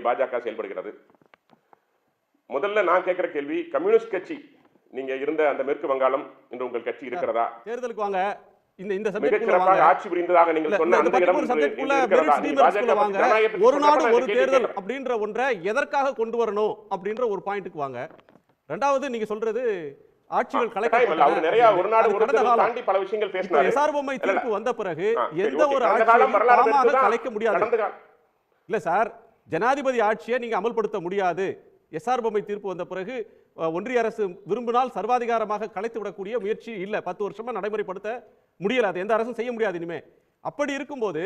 இங்கே பாஜக செயல்படுகிறது முதல்ல நான் கேட்கிற கேள்வி கம்யூனிஸ்ட் கட்சி நீங்க இருந்த அந்த மேற்கு வங்காளம் இன்று உங்கள் கட்சி இருக்கிறதா தேர்தலுக்கு வாங்க இந்த இந்த சப்ஜெக்ட் ஆட்சி புரிந்ததாக நீங்கள் சொன்ன அந்த இடம். ஜனநாயகத்தை ஒரு நாடு ஒரு தேர்தல். அப்படின்ற ஒன்றை எதற்காக கொண்டு வரணும் அப்படின்ற ஒரு பாயிண்ட்டுக்கு வாங்க ரெண்டாவது நீங்க சொல்றது ஆட்சிகள் இல்ல. அவர் நிறைய ஒரு நாடு ஒரு தேர்தல். தாண்டி பல விஷயங்கள் பேசினாரு எஸ்ஆர் பொம்மை இல்ல, இல்ல. தீர்ப்பு வந்த பிறகு எந்த. ஒரு தெரிஞ்சுதான் கலைக்க முடியாது இல்ல சார் ஜனாதிபதி ஆட்சியை நீங்கள் அமல்படுத்த முடியாது. எஸ்ஆர் பொம்மை தீர்ப்பு வந்த பிறகு ஒன்றிய அரசு விரும்பினால் சர்வாதிகாரமாக கலைத்து விடக்கூடிய முயற்சி இல்லை. பத்து வருஷமாக நடைமுறைப்படுத்த முடியல. அது எந்த அரசும் செய்ய முடியாது இனிமே. அப்படி இருக்கும்போது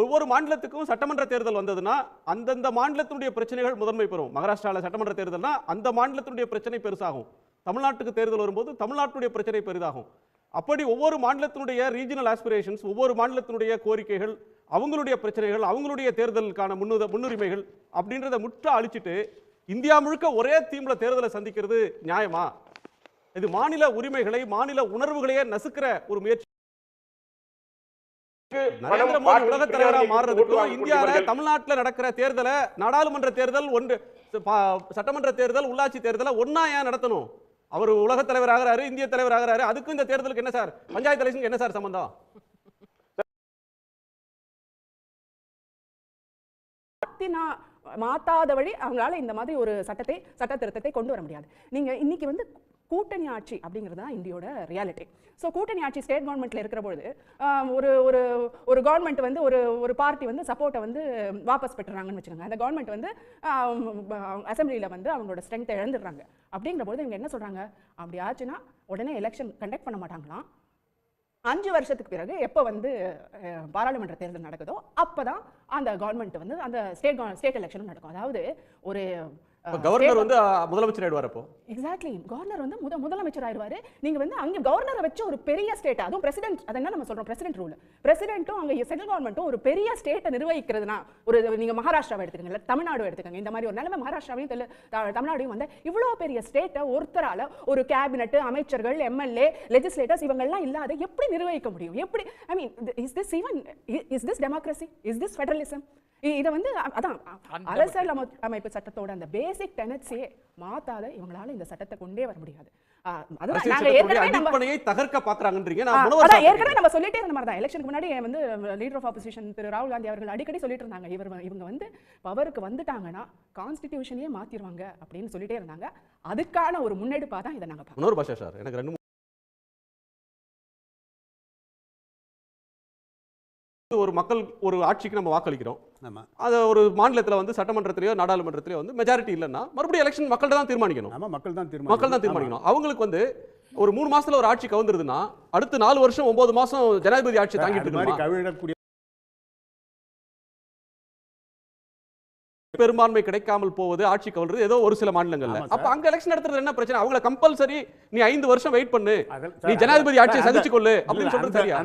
ஒவ்வொரு மாநிலத்துக்கும் சட்டமன்ற தேர்தல் வந்ததுன்னா அந்தந்த மாநிலத்தினுடைய பிரச்சனைகள் முதன்மை பெறும். மகாராஷ்டிராவில் சட்டமன்ற தேர்தல்னா அந்த மாநிலத்தினுடைய பிரச்சனை பெருசாகும். தமிழ்நாட்டுக்கு தேர்தல் வரும்போது தமிழ்நாட்டுடைய பிரச்சனை பெரிதாகும். அப்படி ஒவ்வொரு மாநிலத்தினுடைய ரீஜனல் ஆஸ்பிரேஷன்ஸ் ஒவ்வொரு மாநிலத்தினுடைய கோரிக்கைகள் அவங்களுடைய பிரச்சனைகள் அவங்களுடைய தேர்தலுக்கான முன்னுத முன்னுரிமைகள் அப்படின்றத முற்ற அழிச்சிட்டு இந்தியா முழுக்க ஒரே தீம்ல தேர்தலை சந்திக்கிறது நியாயமா? இது மாநில உரிமைகளை மாநில உணர்வுகளையே நசுக்கிற ஒரு முயற்சி. நரேந்திர மோடி உலக தலைவரா பிரியாணிக்கு ஓட்டு மாறுறதுக்கும். இந்தியால தமிழ்நாட்டுல நடக்கிற தேர்தலை நாடாளுமன்ற தேர்தல் ஒன்று சட்டமன்ற தேர்தல் உள்ளாட்சி தேர்தலை ஒண்ணா ஏன் நடத்தணும்? அவர் உலக தலைவர் ஆகிறாரு இந்திய தலைவர் ஆகிறாரு அதுக்கும் இந்த தேர்தலுக்கு என்ன சார்? பஞ்சாயத்து எலெக்ஷனுக்கு என்ன சார் சம்பந்தம்? மாத்தாத வழி அவங்களால இந்த மாதிரி ஒரு சட்டத்தை சட்ட திருத்தத்தை கொண்டு வர முடியாது. நீங்க இன்னைக்கு வந்து கூட்டணி ஆட்சி அப்படிங்கிறது தான் இந்தியோட ரியாலிட்டி ஸோ கூட்டணி ஆட்சி ஸ்டேட் கவர்மெண்ட்ல இருக்கிற பொழுது ஒரு ஒரு ஒரு கவர்மெண்ட் வந்து ஒரு ஒரு பார்ட்டி வந்து சப்போர்ட்டை வந்து வாபஸ் பெற்றுறாங்கன்னு வச்சுக்கோங்க. அந்த கவர்மெண்ட் வந்து அசம்பிளியில் வந்து அவங்களோட ஸ்ட்ரென்த்தை இழந்துடுறாங்க. அப்படிங்கிற பொழுது இவங்க என்ன சொல்கிறாங்க அப்படி ஆச்சுன்னா உடனே எலெக்ஷன் கண்டக்ட் பண்ண மாட்டாங்களாம். அஞ்சு வருஷத்துக்கு பிறகு எப்போ வந்து பாராளுமன்ற தேர்தல் நடக்குதோ அப்போ தான் அந்த கவர்மெண்ட் வந்து அந்த ஸ்டேட் ஸ்டேட் எலெக்ஷனும் நடக்கும். அதாவது ஒரு கவர்னர் வந்து முதலமைச்சர் ஆயிடுவார் அப்போ? எக்ஸாக்ட்லி கவர்னர் வந்து முத முதலமைச்சர் ஆயிடுவாரு. நீங்க வந்து அங்க கவர்னரை வச்சு ஒரு பெரிய ஸ்டேட் அதுவும் பிரசிடென்ட் அது என்ன நம்ம சொல்றோம்? பிரசிடென்ட் ரூல் பிரசிடென்ட்டும் அங்க சென்ட்ரல் கவர்மெண்ட்டும் ஒரு பெரிய ஸ்டேட்டை நிர்வகிக்கிறதுனா ஒரு நீங்க மகாராஷ்டிராவை எடுத்துக்கங்க இல்ல தமிழ்நாடு எடுத்துக்கங்க. இந்த மாதிரி ஒரு நிலைமை மகாராஷ்டிராவையும் தமிழ்நாடையும் வந்து இவ்வளவு பெரிய ஸ்டேட்டை ஒருத்தரால ஒரு கேபினெட் அமைச்சர்கள் எம்எல்ஏ லெஜிஸ்லேட்டர்ஸ் இவங்கெல்லாம் இல்லாத எப்படி நிர்வகிக்க முடியும்? எப்படி I mean is this even is this democracy is this federalism இதை வந்து அதான் அரசியல் அம- அமைப்பு சட்டத்தோட அந்த பேசிக் டெனட்ஸியே மாத்தாத இவங்களால இந்த சட்டத்தை கொண்டே வர முடியாது. ஏற்கனவே நம்ம சொல்லிட்டே இருந்த மாதிரி தான் எலெக்ஷனுக்கு முன்னாடி வந்து லீடர் ஆஃப் ஆப்போசிஷன் திரு ராகுல் காந்தி அவர்கள் அடிக்கடி சொல்லிட்டு இருந்தாங்க. இவர் இவங்க வந்து பவருக்கு வந்துட்டாங்கன்னா கான்ஸ்டிடியூஷனையே மாத்திருவாங்க அப்படின்னு சொல்லிட்டே இருந்தாங்க. அதுக்கான ஒரு முன்னெடுப்பா தான் இதை நாங்க. முனவர் பாஷா சார். எனக்கு ரெண்டு ஒரு மக்கள் ஒரு ஆட்சிக்கு நம்ம வாக்களிக்கிறோம். அது ஒரு மாநிலத்துல வந்து சட்டமன்றத்திலயோ நாடாளுமன்றத்திலயோ வந்து மெஜாரிட்டி இல்லைன்னா மறுபடியும் எலெக்ஷன் மக்கள்கிட்ட தான் தீர்மானிக்கணும். ஆமா மக்கள் தான் மக்கள் தான் தீர்மானிக்கணும். அவங்களுக்கு வந்து ஒரு மூணு மாசத்துல ஒரு ஆட்சி கவுந்துருதுன்னா அடுத்து நாலு வருஷம் ஒன்பது மாசம் ஜனாதிபதி ஆட்சி தாங்கிட்டு கவிழக்கூடிய பெரும்பான்மை கிடைக்காமல் போவது ஆட்சி கவுழ்றது ஏதோ ஒரு சில மாநிலங்கள்ல. அப்ப அங்க எலெக்ஷன் நடத்துறது என்ன பிரச்சனை? அவங்கள கம்பல்சரி நீ ஐந்து வருஷம் வெயிட் பண்ணு. நீ ஜனாதிபதி ஆட்சியை சந்திச்சு கொள்ளு அப்படின்னு சொல்றது சரியா?